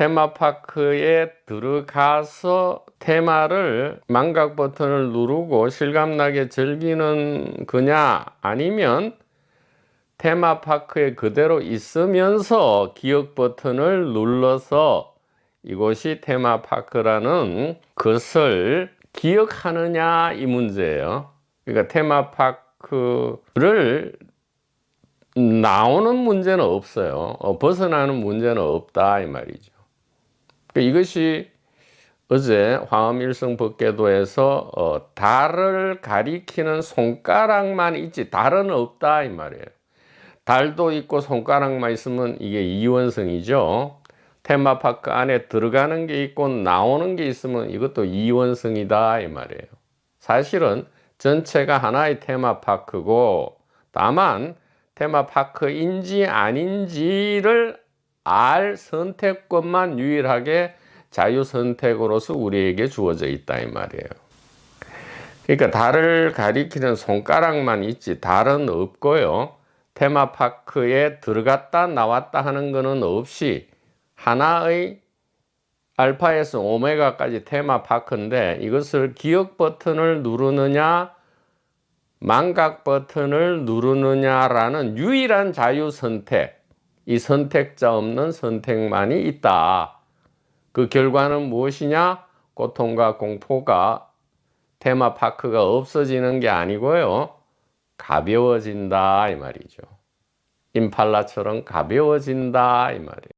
테마파크에 들어가서 테마를 망각 버튼을 누르고 실감나게 즐기는 거냐 아니면 테마파크에 그대로 있으면서 기억 버튼을 눌러서 이곳이 테마파크라는 것을 기억하느냐 이 문제예요. 그러니까 테마파크를 나오는 문제는 없어요. 어, 벗어나는 문제는 없다 이 말이죠. 그러니까 이것이 어제 화엄일성 법계도에서 어, 달을 가리키는 손가락만 있지 달은 없다 이 말이에요. 달도 있고 손가락만 있으면 이게 이원성이죠. 테마파크 안에 들어가는 게 있고 나오는 게 있으면 이것도 이원성이다 이 말이에요. 사실은 전체가 하나의 테마파크고 다만 테마파크인지 아닌지를 알 선택권만 유일하게 자유 선택으로서 우리에게 주어져 있다 이 말이에요. 그러니까 달을 가리키는 손가락만 있지 달은 없고요. 테마파크에 들어갔다 나왔다 하는 것은 없이 하나의 알파에서 오메가까지 테마파크인데 이것을 기억 버튼을 누르느냐 망각 버튼을 누르느냐라는 유일한 자유 선택 이 선택자 없는 선택만이 있다. 그 결과는 무엇이냐? 고통과 공포가 테마파크가 없어지는 게 아니고요. 가벼워진다 이 말이죠. 임팔라처럼 가벼워진다 이 말이에요.